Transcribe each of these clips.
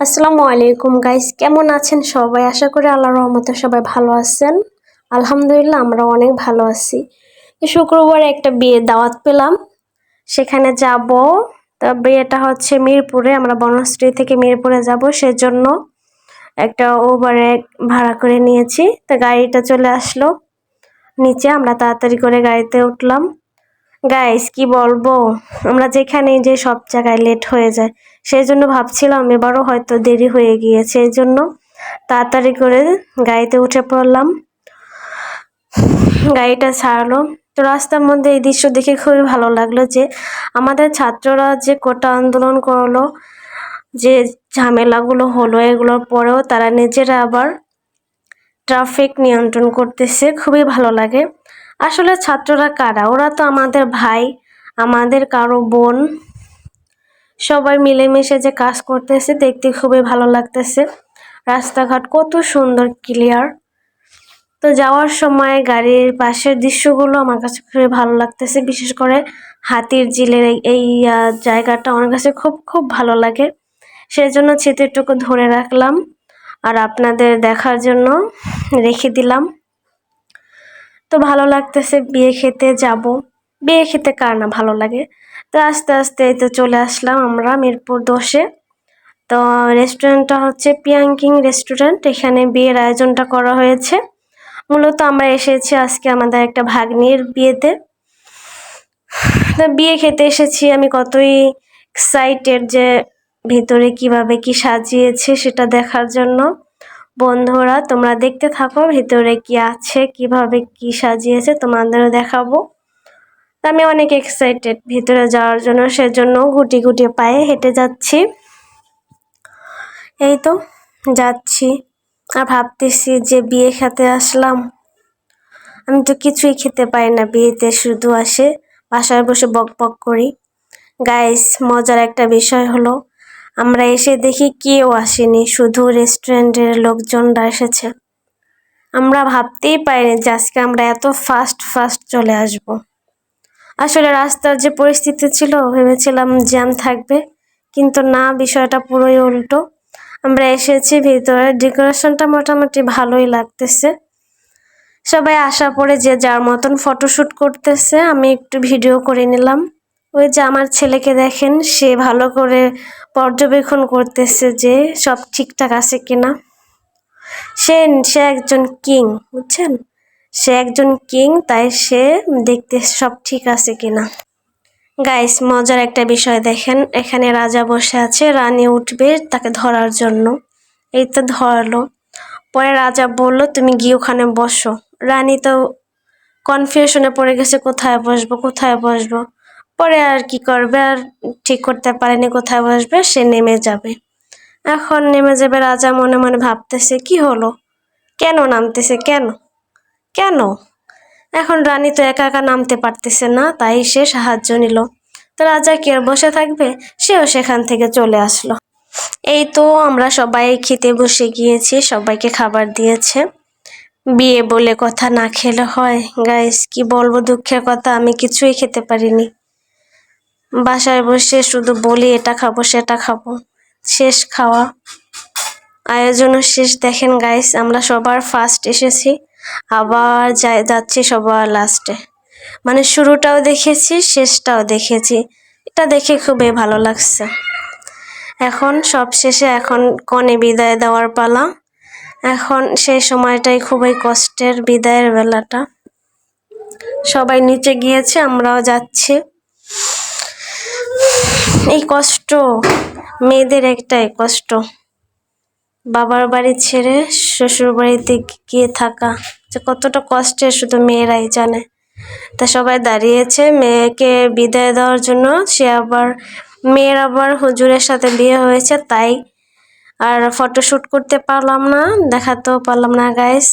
আসসালামু আলাইকুম গাইস কেমন আছেন সবাই? আশা করি আল্লাহর রহমতে সবাই ভালো আছেন। আলহামদুলিল্লাহ, আমরা অনেক ভালো আছি। শুক্রবারে একটা বিয়ে দাওয়াত পেলাম। সেখানে যাব। তা বিয়েটা হচ্ছে মিরপুরে। আমরা বনশ্রী থেকে মিরপুরে যাব। সেজন্য একটা ওভারে ভাড়া করে নিয়েছি। তা গাড়িটা চলে আসলো। নিচে আমরা তাড়াতাড়ি করে গাড়িতে উঠলাম। গাইস কি বলব? আমরা যেখানে যে সব জায়গায় লেট হয়ে যায়, সেই জন্য ভাবছিলাম এবারও হয়তো দেরি হয়ে গিয়েছে, এই জন্য তাড়াতাড়ি করে গাড়িতে উঠে পড়লাম। গাড়িটা ছাড়লো। তো রাস্তার মধ্যে এই দৃশ্য দেখে খুবই ভালো লাগল যে আমাদের ছাত্ররা যে কোটা আন্দোলন করল, যে ঝামেলাগুলো হলো, এগুলোর পরেও তারা নিজেরা আবার ট্রাফিক নিয়ন্ত্রণ করতেছে। খুবই ভালো লাগে। আসলে ছাত্ররা কারা? ওরা তো আমাদের ভাই, আমাদের কারও বোন। সবাই মিলেমিশে যে কাজ করতেছে, দেখতে খুবই ভালো লাগতেছে। রাস্তাঘাট কত সুন্দর ক্লিয়ার তো যাওয়ার সময় গাড়ির পাশের দৃশ্যগুলো আমার কাছে খুবই ভালো লাগতেছে। বিশেষ করে হাতির জিলের এই জায়গাটা আমার কাছে খুব খুব ভালো লাগে। সেজন্য চিত্রটুকু ধরে রাখলাম। আর আপনাদের দেখার জন্য রেখে দিলাম। তো ভালো লাগতেছে বিয়ে খেতে যাব। বিয়ে খেতে কার না ভালো লাগে? তো আস্তে আস্তে এই তো চলে আসলাম আমরা মিরপুর দশে তো রেস্টুরেন্টটা হচ্ছে পিয়াঙ্কিং রেস্টুরেন্ট এখানে বিয়ের আয়োজনটা করা হয়েছে। মূলত আমরা এসেছি আজকে আমাদের একটা ভাগ্নির বিয়েতে। তো বিয়ে খেতে এসেছি আমি কতই এক্সাইটেড যে ভিতরে কীভাবে কি সাজিয়েছে সেটা দেখার জন্য। বন্ধুরা, তোমরা দেখতে থাকো, ভিতরে কি আছে, কীভাবে কি সাজিয়েছে, তোমাদেরও দেখাবো। আমি অনেক এক্সাইটেড ভিতরে যাওয়ার জন্য, সেজন্য গুটি গুটি পায়ে হেঁটে যাচ্ছি। এই তো, যাচ্ছি। আর ভাবতেছি যে বিয়ে খেতে আসলাম। আমি তো কিছুই খেতে পারি না, বিয়েতে শুধু আসে, বাসায় বসে বক বক করি। গাইস মজার একটা বিষয় হলো আমরা এসে দেখি কেউ আসেনি, শুধু রেস্টুরেন্টের লোকজনরা এসেছে। আমরা ভাবতেই পারিনি যে আজকে আমরা এত ফাস্ট ফাস্ট চলে আসব। আসলে রাস্তার যে পরিস্থিতি ছিল, ভেবেছিলাম জ্যাম থাকবে, কিন্তু না, বিষয়টা পুরোই উল্টো। আমরা এসেছি, ভিতরে ডেকোরেশনটা মোটামুটি ভালোই লাগতেছে। সবাই আসা পরে যে যার মতন ফটোশ্যুট করতেছে, আমি একটু ভিডিও করে নিলাম। ওই যে আমার ছেলেকে দেখেন, সে ভালো করে পর্যবেক্ষণ করতেছে যে সব ঠিকঠাক আছে কিনা। সে সে একজন কিং, বুঝছেন? সে একজন কিং, তাই সে দেখতে সব ঠিক আছে কিনা। গাইস, মজার একটা বিষয় দেখেন, এখানে রাজা বসে আছে, রানী উঠবে তাকে ধরার জন্য। এই তো ধরলো। পরে রাজা বলল, তুমি গিয়ে ওখানে বসো। রানী তো কনফিউশনে পড়ে গেছে, কোথায় বসবো কোথায় বসবো? পরে আর কি করবে? আর ঠিক করতে পারেনি, কোথায় বসবে? সে নেমে যাবে। এখন নেমে যাবে, রাজা মনে মনে ভাবতেছে, কি হলো? কেন নামতেছে? কেন? কেন? এখন রানী তো একা একা নামতে পারতেছে না, তাই সে সাহায্য নিল। তো রাজা কি বসে থাকবে? সেও সেখান থেকে চলে আসলো। এই তো আমরা সবাই খেতে বসে গিয়েছি, সবাইকে খাবার দিয়েছে। বিয়ে বলে কথা না খেলে হয়। গাইস কি বলব, দুঃখের কথা, আমি কিছুই খেতে পারিনি। বাসায় বসে শুধু বলি, এটা খাব, সেটা খাব। শেষ খাওয়া। আয়োজনও শেষ। দেখেন গাইস আমরা সবার ফার্স্ট এসেছি, আবার যাই যাচ্ছি সবার লাস্টে মানে শুরুটাও দেখেছি, শেষটাও দেখেছি। এটা দেখে খুবই ভালো লাগছে। এখন সব শেষে এখন কনে বিদায় দেওয়ার পালা। এখন সেই সময়টাই খুবই কষ্টের বিদায়ের বেলাটা। সবাই নিচে গিয়েছে, আমরাও যাচ্ছি। এই কষ্ট, মেয়েদের একটাই কষ্ট। বাবার বাড়ি ছেড়ে শ্বশুর বাড়িতে গিয়ে থাকা, যে কতটা কষ্টের শুধু মেয়েরাই জানে। তা সবাই দাঁড়িয়েছে, মেয়েকে বিদায় দেওয়ার জন্য। সে আবার, মেয়ের আবার হুজুরের সাথে বিয়ে হয়েছে, তাই আর ফটোশ্যুট করতে পারলাম না, দেখাতেও পারলাম না গাইস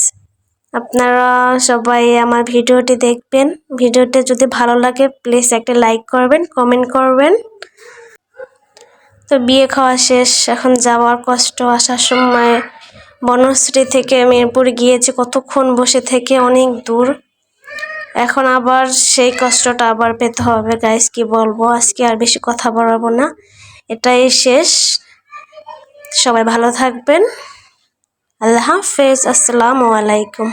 আপনারা সবাই আমার ভিডিওটি দেখবেন। ভিডিওটি যদি ভালো লাগে প্লিজ একটা লাইক করবেন কমেন্ট করবেন। তো বিয়ে খাওয়া শেষ, এখন যাওয়ার কষ্ট, আসার সময় বনশ্রী থেকে মিরপুর গিয়েছে, কতক্ষণ বসে থেকে অনেক দূর। এখন আবার সেই কষ্টটা আবার পেতে হবে। গাইস কি বলব? আজকে আর বেশি কথা বলব না। এটাই শেষ। সবাই ভালো থাকবেন। আল্লাহ হাফেজ। আসসালামু আলাইকুম।